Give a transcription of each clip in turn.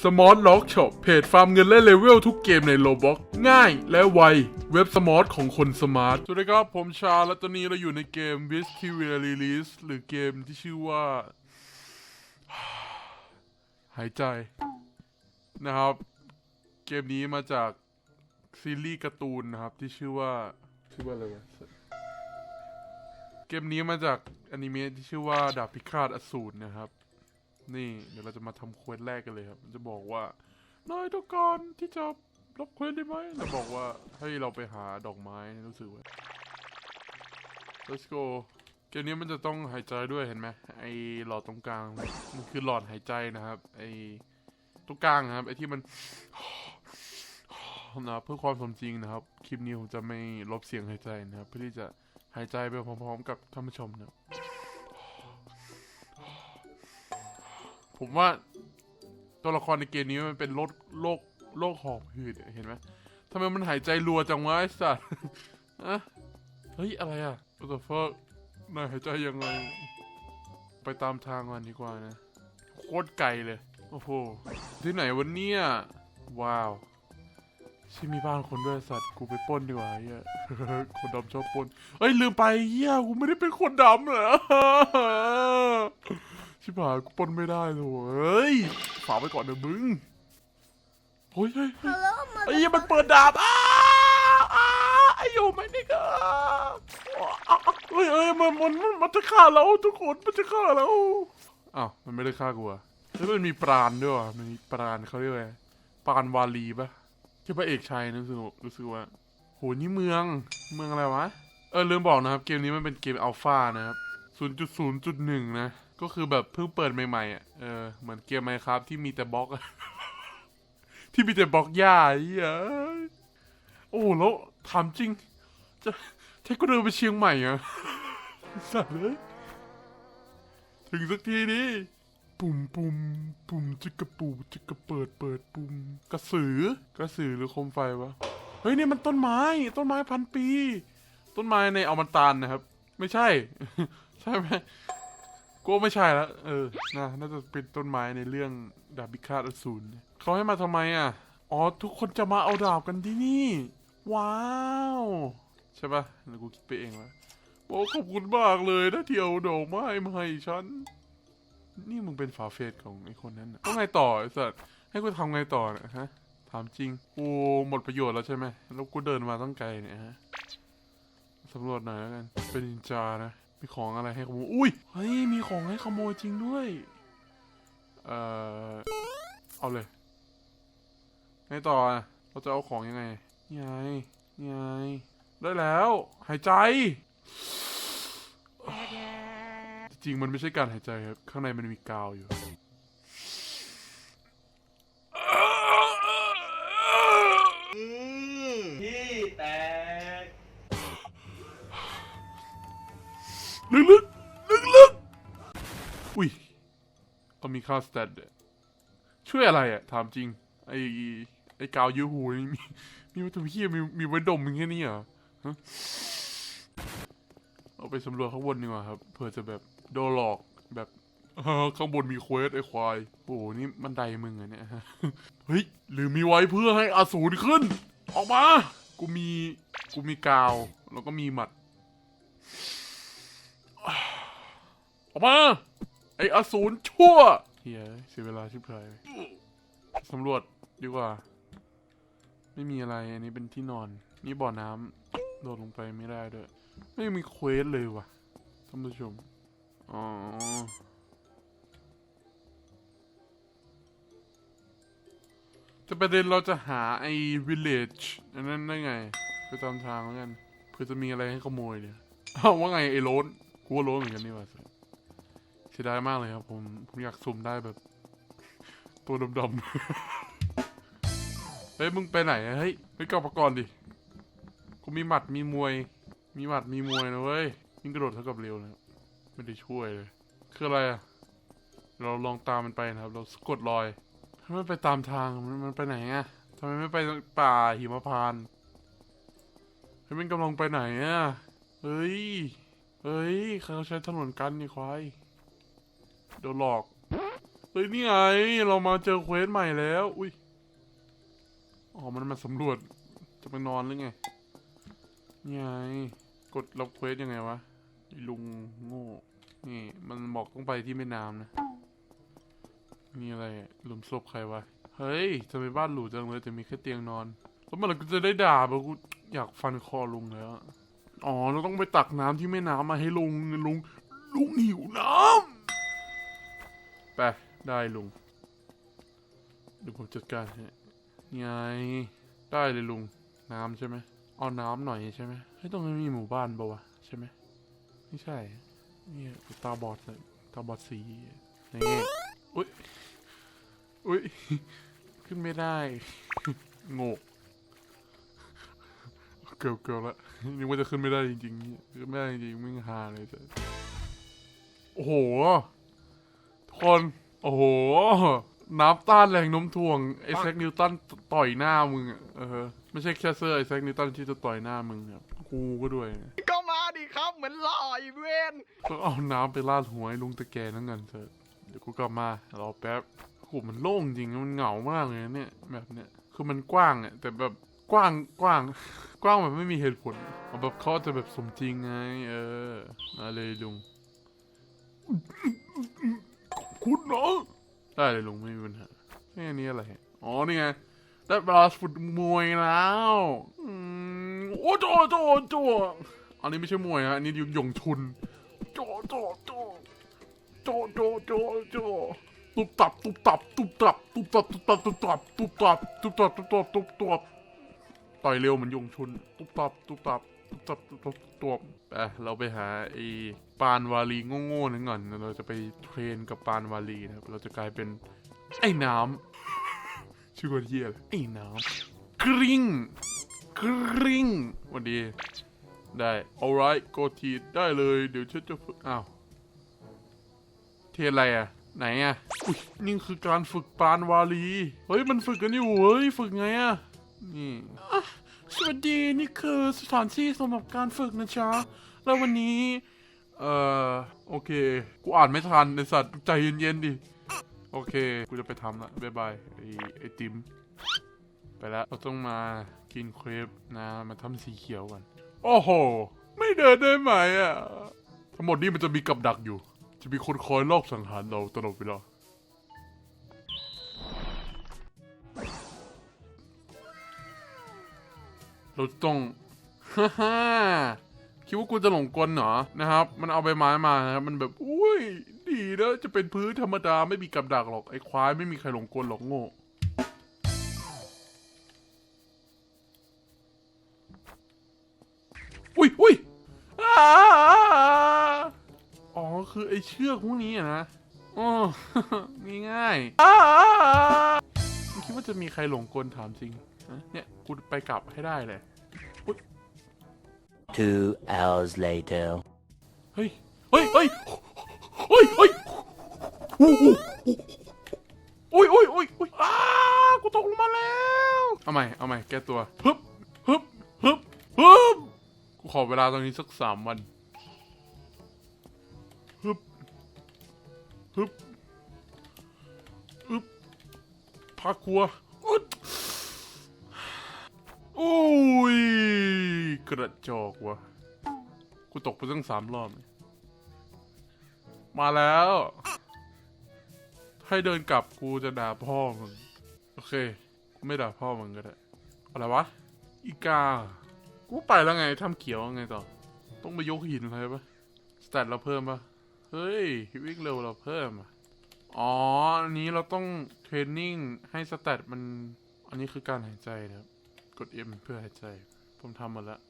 Smart Lock Shop เพจฟาร์มเงินและเลเวลทุกเกมในโลบ็อกง่ายและไว เว็บสมอร์ทของคนสมาร์ท สวัสดีครับ ผมชาและตอนนี้เราอยู่ในเกม w i s k y Release หรือเกมที่ชื่อว่า หายใจนะครับ เกมนี้มาจากซีรีส์การ์ตูนนะครับ ที่ชื่อว่า ชื่อว่าอะไรวะเกมนี้มาจากอนิเมะที่ชื่อว่าดาบพิฆาตอสูรนะครับ นี่เดี๋ยวเราจะมาทำเควสแรกกันเลยครับ มันจะบอกว่านายต้องการที่จะรับเควสได้ไหมเราบอกว่าให้เราไปหาดอกไม้รู้สึกว่า let's go เกมนี้มันจะต้องหายใจด้วยเห็นไหมไอหลอดตรงกลาง มันคือหลอดหายใจนะครับ ไอตรงกลางครับ ไอที่มันนะเพื่อความสมจริงนะครับ คลิปนี้ผมจะไม่ลบเสียงหายใจนะครับ เพื่อที่จะหายใจไปพร้อมๆ กับท่านผู้ชมนะ ผมว่าตัวละครในเกมนี้มันเป็นโรคโรคโรคหอบหืดเห็นไหมทำไมมันหายใจรัวจังวะไอ้สัสอะเฮ้ย อะไรอะ What the fuck นายหายใจยังไง ไปตามทางมันดีกว่านะ โคตรไกลเลย โอ้โห ที่ไหนวันเนี้ยว้าวช่มีบ้านคนด้วยสัตว์กูไปป้นดีกว่าเฮียคนดำชอบป้นเฮ้ยลืมไปเฮียกูไม่ได้เป็นคนดำเหรอ ชิบหายกูปล้นไม่ได้เลยเฮ้ยฝากไว้ก่อนเดี๋ยวมึงเฮ้ยเฮ้ยเฮ้ย Hello, ไอ้เหี้ยมันเปิดดาบอ้าอ้าไอ้อยู่ไหมนี่ก็เฮ้ยเฮ้ยมันมันมันมันจะฆ่าเราทุกคนมันจะฆ่าเราอ้าวมันไม่ได้ฆ่ากูอะเฮ้ยมันมีปราณด้วยว่ะมันมีปราณเขาเรียกว่าไงปราณวาลีปะที่พระเอกชัยนะรู้สึกรู้สึกว่าโหนี่เมืองเมืองอะไรวะเออลืมบอกนะครับเกมนี้มันเป็นเกมอัลฟานะครับ0.0.1 นะ ก็คือแบบเพิ่งเปิดใหม่ๆอะเออเหมือนเกมไมครับที่มีแต่บล็อกที่มีแต่บล็อกหญ้าไอ้ยโอ้แล้วถามจริง จะให้กูเดินไปเชียงใหม่อะสัตว์เลยถึงสักทีนี้ปุ่มปุ่มปุ่มจิกกระปูจิกกระเปิดเปิดปุ่มกระสือกระสือหรือโคมไฟวะเฮ้ยนี่มันต้นไม้ ต้นไม้พันปี ต้นไม้ในอมตานนะครับ ไม่ใช่ ใช่ไหม กูไม่ใช่แล้วเออนะน่าจะเป็นต้นไม้ในเรื่องดาบพิฆาตอสูรเขาให้มาทำไมอะ อ๋อ ทุกคนจะมาเอาดาบกันที่นี่ ว้าว ใช่ปะแล้วกูคิดไปเองวะโอ้ขอบคุณมากเลยนะที่เอาดอกไม้มาให้ฉัน นี่มึงเป็นฝาเฟสของไอ้คนนั้นน่ะต้องไงต่อไอ้สัสให้กูทำไงต่อเนี่ยฮะ ถามจริง กูหมดประโยชน์แล้วใช่ไหมแล้วกูเดินมาตั้งไกลเนี่ยฮะสำรวจหน่อยแล้วกัน เป็นนินจานะ มีของอะไรให้ขโมย อุ้ย เฮ้ย มีของให้ขโมยจริงด้วย เอ่อ เอาเลย ไงต่อ เราจะเอาของยังไงนี่ไงนี่ไง ได้แล้ว หายใจ จริงมันไม่ใช่การหายใจครับ ข้างในมันมีกาวอยู่ อืมพี่แตก ลึกลึกลึกลึกๆอุ้ยก็มีค่าสแตทด้ยช่วยอะไรอะถามจริง ไอไอกาวยูหูนี่มีมีวัตถุเฮียมีมีไว้ดมมึงแค่นี้เหรอฮะเอาไปสำรวจข้างบนดีกว่าครับเผื่อจะแบบโดนหลอกแบบเออข้างบนมีเควสไอควายโอ้โหนี่บันไดมึงอะเนี่ยฮะเฮ้ยหรือมีไว้เพื่อให้อสูรขึ้น ออกมา กูมี กูมีกาว แล้วก็มีหมัด ออกมา ไออสูรชั่วเฮียเสียเวลาชิบหายสำรวจดีกว่า ไม่มีอะไร อันนี้เป็นที่นอน นี่บ่อน้ำโดดลงไปไม่ได้ด้วย ไม่มีเควสเลยว่ะท่านผู้ชม อ๋อแต่ประเด็นเราจะหาไอ้ village อันนั้นได้ไง ไปตามทางแล้วกัน เพื่อจะมีอะไรให้ขโมยเนี่ยอ้าวว่าไงไอ้โรนกูว่าโรนเหมือนกันนี่หว่า เสียดายมากเลยครับผม ผมอยากสุ่มได้แบบ ตัวดำๆ เฮ้ย มึงไปไหนอะเฮ้ยไปกลับมาก่อนดิกูมีหมัดมีมวย มีหมัดมีมวยนะเว้ยยิ่งกระโดดเท่ากับเร็วนะครับไม่ได้ช่วยเลย คืออะไรอะเราลองตามมันไปนะครับ เราสะกดรอยทำไมมันไปตามทางมันมันไปไหนอะทำไมไม่ไปป่าหิมพานต์เฮ้ยมันกำลังไปไหนอะเฮ้ย เฮ้ยเขาใช้ถนนกันนี่ควาย โดนหลอก เฮ้ยนี่ไงเรามาเจอเควสใหม่แล้ว อุ้ย อ๋อ มันมาสำรวจ จะไปนอนหรือไง นี่ไง กดรับเควสยังไงวะ ลุงโง่ นี่ มันบอกต้องไปที่แม่น้ำนะนี่อะไร หลุมศพใครวะ เฮ้ยทำไมบ้านหรูจังเลยแต่มีแค่เตียงนอน แล้วเมื่อไหร่กูจะได้ด่าบะกูอยากฟันคอลุงแล้วอะอ๋อ เราต้องไปตักน้ำที่แม่น้ำมาให้ลุงลุงลุงหิวน้ำ ไปได้ลุงเดี๋ยวผมจัดการให้ไงได้เลยลุงน้ำใช่ไหมเอาน้ำหน่อยใช่ไหมเฮ้ตรงนี้มีหมู่บ้านปะวะใช่ไหมไม่ใช่เนี่ยตาบอดเลยตาบอดสีอะไรเงี้ยอุ้ยอุ้ยขึ้นไม่ได้โง่เกือบเกือบละนึกว่าจะขึ้นไม่ได้จริงๆขึ้นไม่ได้จริงๆไม่งฮาเลยแต่โอ้โห คน โอ้โหนับต้านแรงโน้มถ่วงไอ้แซคนิวตันต่อยหน้ามึงอะเออ ไม่ใช่แค่เสื้อไอ้แซคนิวตันที่จะต่อยหน้ามึงครับกูก็ด้วย ก็มาดิครับเหมือนหล่ออีเวนต้องเอาน้ำไปราดหัวไอ้ลุงตะแกนั่นกันเถอะเดี๋ยวกูกลับมารอแป๊บโหมันโล่งจริงนะมันเหงามากเลยนะเนี่ยแบบเนี้ยคือมันกว้างอะแต่แบบกว้างกว้าง กว้างแบบไม่มีเหตุผลเอาแบบเขาจะแบบสมจริงไง เออมาเลยลุง คุณเนาะได้เลยลุงไม่มีปัญหาแค่นี้อะไรอ๋อนี่ไงได้เวลาฝึกมวยแล้วอืมโอ้โจโจโจอันนี้ไม่ใช่มวยฮะอันนี้หยงชุนโจโจโจโจโจโจโจตุบตับตุบตับตุบตับตุบตับตุบตับตุบตับตุบตับตุบตับตุบตับตุบตับต่อยเร็วเหมือนยงชุนตุบตับตุบตับตุบตับตุบตับตุบตับ ไปเราไปหาไอ้ปานวาลีโง่ๆนั่นก่อน เราจะไปเทรนกับปานวาลีนะครับ เราจะกลายเป็นไอ้น้ำ ชื่อคนเฮียลยไอ้น้ำ กริ้ง กริ้งวันดี ได้ alright โกทีได้เลย เดี๋ยวฉันจะฝึกอ้าว เทอะไรอะ ไหนอะ อุ้ยนี่คือการฝึกปานวาลี เฮ้ย มันฝึกกันอยู่เฮ้ย ฝึกไงอะ นี่ สวัสดีนี่คือสถานที่สำหรับการฝึกนะจ๊ะ แล้ววันนี้ เอ่อ โอเค กูอ่านไม่ทันไอสัตว์ใจเย็นๆดิ โอเค กูจะไปทำละบ๊ายบาย ไอไอติม ไปแล้วเราต้องมากินเครปนะมาทำสีเขียวกันโอ้โห ไม่เดินได้ไหมอะ ทั้งหมดนี้มันจะมีกับดักอยู่ จะมีคนคอยลอบสังหารเราตลอดเวลา เราต้องฮ่าฮ่าคิดว่ากูจะหลงกลเหรอนะครับ มันเอาใบไม้มานะครับมันแบบอุ้ยดีนะจะเป็นพื้นธรรมดาไม่มีกับดักหรอกไอ้ควายไม่มีใครหลงกลหรอกโง่อุ้ยอุ้ยอ๋อคือไอ้เชือกพวกนี้อะนะอ๋อง่ายๆอ้ามึงคิดว่าจะมีใครหลงกลถามจริงเนี่ยกูไปกลับให้ได้เลย Two hours later. เฮ้ย เฮ้ย เฮ้ย เฮ้ย เฮ้ยอู้อู้อุ้ยอุ้ยอุ้ยอุ้ยอ้ากูตกลงมาแล้ว เอาใหม่ เอาใหม่ แก้ตัว ฮึบ ฮึบ ฮึบ ฮึบ กูขอเวลาตรงนี้สักสามวัน ฮึบ ฮึบ ฮึบพักครัว กระจอกว่ะกูตกไปตั้งสามรอบเลยมาแล้ว ให้เดินกลับกูจะด่าพ่อมึง โอเค กูไม่ด่าพ่อมึงก็ได้ อะไรวะ อีกา กูไปแล้วไงทำเขียวไงต่อ ต้องไปยกหินอะไรปะสแตทเราเพิ่มปะเฮ้ยวิ่งเร็วเราเพิ่มอะอ๋อ อันนี้เราต้องเทรนนิ่งให้สแตทมัน อันนี้คือการหายใจนะครับ กด M เพื่อหายใจ ผมทำหมดแล้ว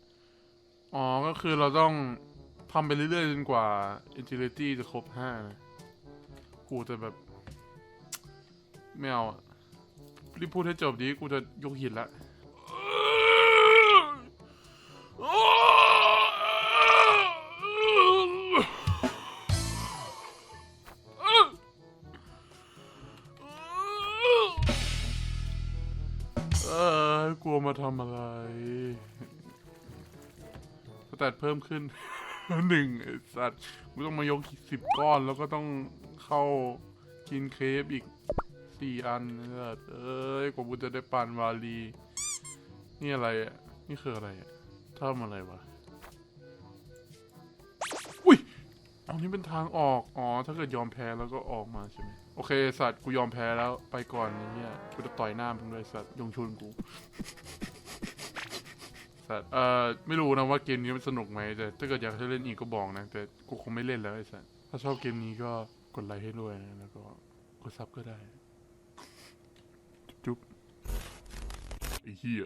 อ๋อ ก็คือเราต้องทำไปเรื่อยๆจนกว่า agility จะครบห้านะกูจะแบบ ไม่เอารีบพูดให้จบดีกูจะยกหินละเออกลัวมาทำอะไร ตทเพิ่มขึ้นหนึ่งสัตว์กูต้องมายกสิบก้อนแล้วก็ต้องเข้ากินเครปอีกสี่อันเลือดเอ้ยกว่ากูจะได้ปานวาลี นี่อะไรอะ นี่คืออะไรอะทำอะไรวะอุ้ยอานี่เป็นทางออก อ๋อ ถ้าเกิดยอมแพ้แล้วก็ออกมาใช่ไหมโอเคสัตว์กูยอมแพ้แล้วไปก่อนเนี่ยกูจะต่อยหน้ามึงด้วยสัตว์ยงชุนกู สัตว์เอ่อไม่รู้นะว่าเกมนี้มันสนุกไหมแต่ถ้าเกิดอยากจะเล่นอีกก็บอกนะ แต่กูคงไม่เล่นแล้วไอ้สัตว์ถ้าชอบเกมนี้ก็กดไลค์ให้ด้วยนะแล้วก็กดซับก็ได้ จุ๊บไอ้เหี้ย